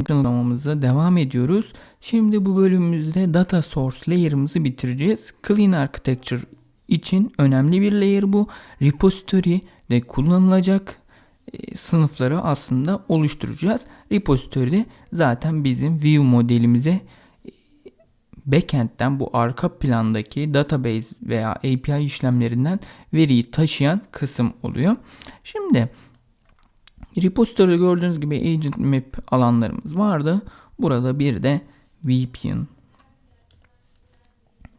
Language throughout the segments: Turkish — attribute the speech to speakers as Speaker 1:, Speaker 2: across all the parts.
Speaker 1: uygulamamıza devam ediyoruz. Şimdi bu bölümümüzde data source layer'ımızı bitireceğiz. Clean Architecture için önemli bir layer bu. Repository de kullanılacak e, sınıfları aslında oluşturacağız. Repository'de zaten bizim view modelimize e, backend'den bu arka plandaki database veya API işlemlerinden veriyi taşıyan kısım oluyor. Şimdi repository'de gördüğünüz gibi agent map alanlarımız vardı. Burada bir de VPN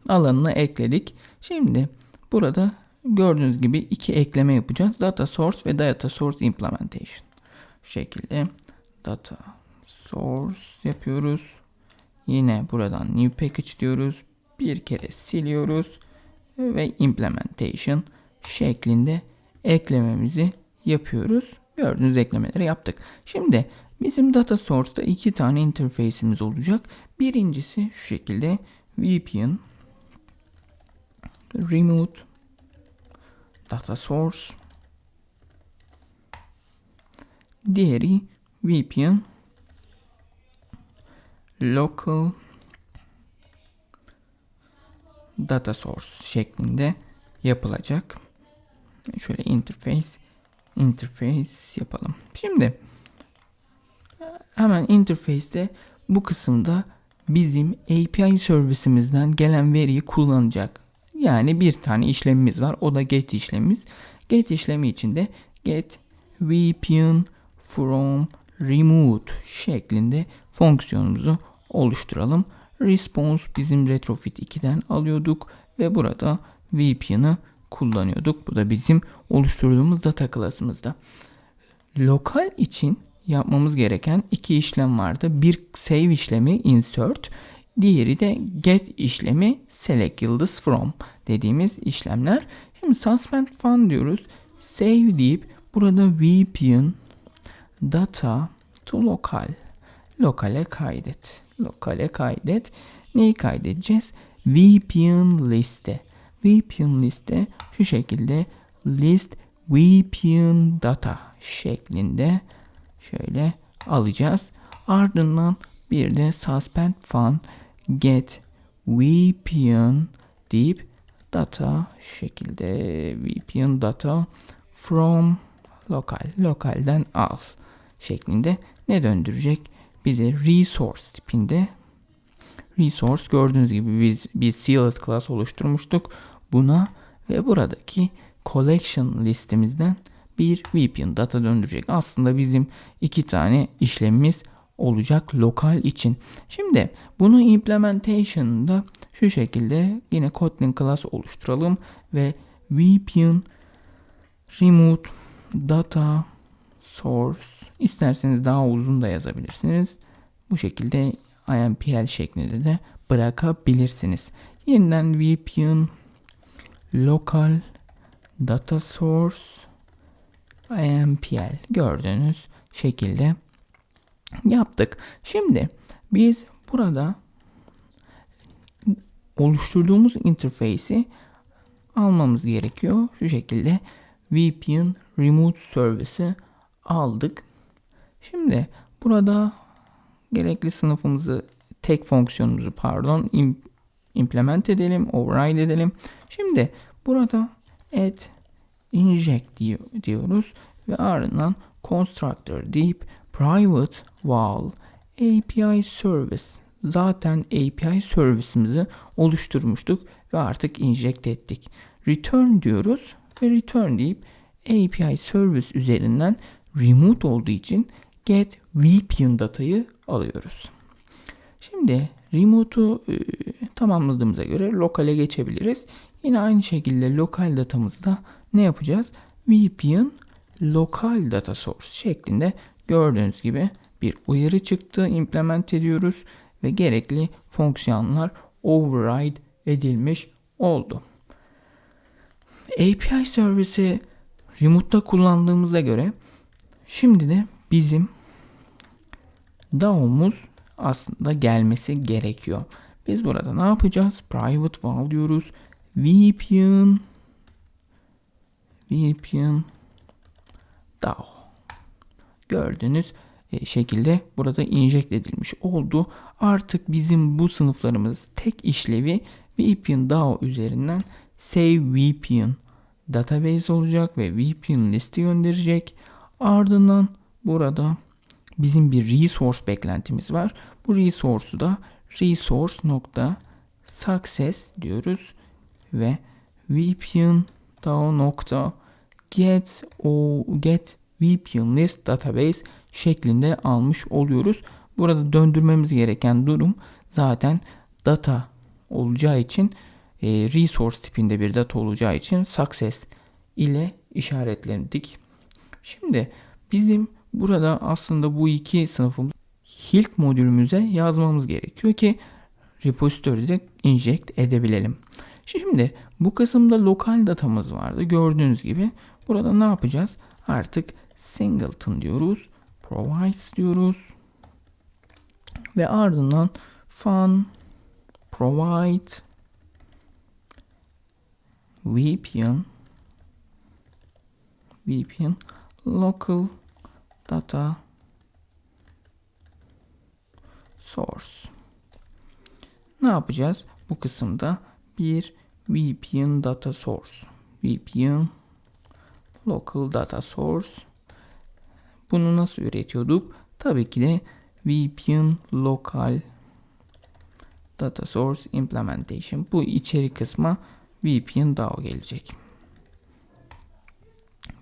Speaker 1: alanını ekledik. Şimdi burada gördüğünüz gibi iki ekleme yapacağız. Data source ve data source implementation. Şu şekilde data source yapıyoruz. Yine buradan new package diyoruz. Bir kere siliyoruz ve implementation şeklinde eklememizi yapıyoruz. Gördüğünüz eklemeleri yaptık. Şimdi bizim data source'da iki tane interface'imiz olacak. Birincisi şu şekilde VPN remote data source diğeri VPN local data source şeklinde yapılacak. Şöyle interface interface yapalım. Şimdi hemen interface'te bu kısımda bizim API servisimizden gelen veriyi kullanacak. Yani bir tane işlemimiz var. O da get işlemimiz. Get işlemi içinde get VPN from remote şeklinde fonksiyonumuzu oluşturalım. Response bizim retrofit 2'den alıyorduk ve burada VPN'ı kullanıyorduk. Bu da bizim oluşturduğumuz data klasımızda. Lokal için yapmamız gereken iki işlem vardı. Bir save işlemi insert, diğeri de get işlemi select yıldız from dediğimiz işlemler. Şimdi suspend fun diyoruz. Save deyip burada VPN data to local lokale kaydet. Lokale kaydet. Neyi kaydedeceğiz? VPN liste. VPN liste şu şekilde list VPN data şeklinde şöyle alacağız. Ardından bir de suspend fun get VPN deyip data şekilde VPN data from lokal lokalden al şeklinde ne döndürecek? Bize resource tipinde resource gördüğünüz gibi biz bir sealed class oluşturmuştuk buna ve buradaki collection listemizden bir VPN data döndürecek. Aslında bizim iki tane işlemimiz olacak lokal için. Şimdi bunu implementation'da şu şekilde yine Kotlin class oluşturalım ve VPN remote data source isterseniz daha uzun da yazabilirsiniz. Bu şekilde IMPL şeklinde de bırakabilirsiniz. Yeniden VPN local data source IMPL gördüğünüz şekilde yaptık. Şimdi biz burada oluşturduğumuz interface'i almamız gerekiyor. Şu şekilde VPN Remote Service'i aldık. Şimdi burada gerekli sınıfımızı tek fonksiyonumuzu pardon implement edelim, override edelim. Şimdi burada add inject diyoruz ve ardından constructor deyip private val API service zaten API servisimizi oluşturmuştuk ve artık inject ettik. Return diyoruz ve return deyip API service üzerinden remote olduğu için get VPN datayı alıyoruz. Şimdi remote'u tamamladığımıza göre lokale geçebiliriz. Yine aynı şekilde lokal datamızda ne yapacağız? VPN lokal data source şeklinde gördüğünüz gibi bir uyarı çıktı. implement ediyoruz ve gerekli fonksiyonlar override edilmiş oldu. API servisi remote'da kullandığımıza göre şimdi de bizim DAO'muz aslında gelmesi gerekiyor. Biz burada ne yapacağız? Private val diyoruz. VPN VPN DAO. Gördüğünüz e, şekilde burada inject edilmiş oldu. Artık bizim bu sınıflarımız tek işlevi VPN DAO üzerinden Save VPN database olacak ve VPN listi gönderecek. Ardından burada bizim bir resource beklentimiz var. Bu resource'u da resource.success diyoruz ve VPN nokta get o get VPN list database şeklinde almış oluyoruz. Burada döndürmemiz gereken durum zaten data olacağı için e, resource tipinde bir data olacağı için success ile işaretledik. Şimdi bizim burada aslında bu iki sınıfımız Hilk modülümüze yazmamız gerekiyor ki repository'de inject edebilelim. Şimdi bu kısımda lokal datamız vardı. Gördüğünüz gibi burada ne yapacağız? Artık singleton diyoruz. Provides diyoruz. Ve ardından fun provide VPN VPN local data source. Ne yapacağız? Bu kısımda bir VPN data source. VPN local data source. Bunu nasıl üretiyorduk? Tabii ki de VPN local data source implementation. Bu içerik kısma VPN DAO gelecek.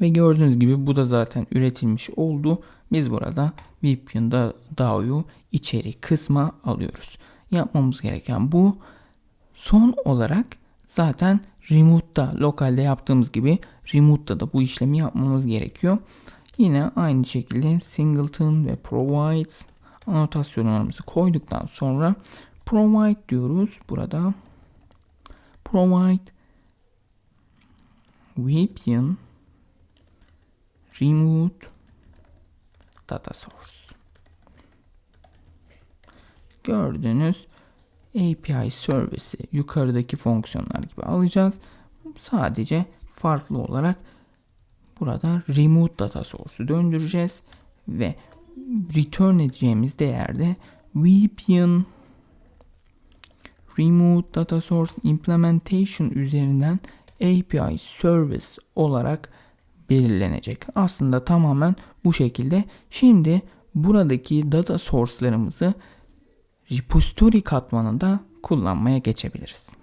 Speaker 1: Ve gördüğünüz gibi bu da zaten üretilmiş oldu. Biz burada VPN DAO'yu içeri kısma alıyoruz. Yapmamız gereken bu. Son olarak zaten remote'da lokalde yaptığımız gibi remote'da da bu işlemi yapmamız gerekiyor. Yine aynı şekilde singleton ve provide anotasyonlarımızı koyduktan sonra provide diyoruz burada. Provide VPN remote data source. Gördüğünüz API servisi yukarıdaki fonksiyonlar gibi alacağız. Sadece farklı olarak burada remote data source'u döndüreceğiz ve return edeceğimiz değerde VPN remote data source implementation üzerinden API service olarak belirlenecek. Aslında tamamen bu şekilde. Şimdi buradaki data source'larımızı repository katmanında kullanmaya geçebiliriz.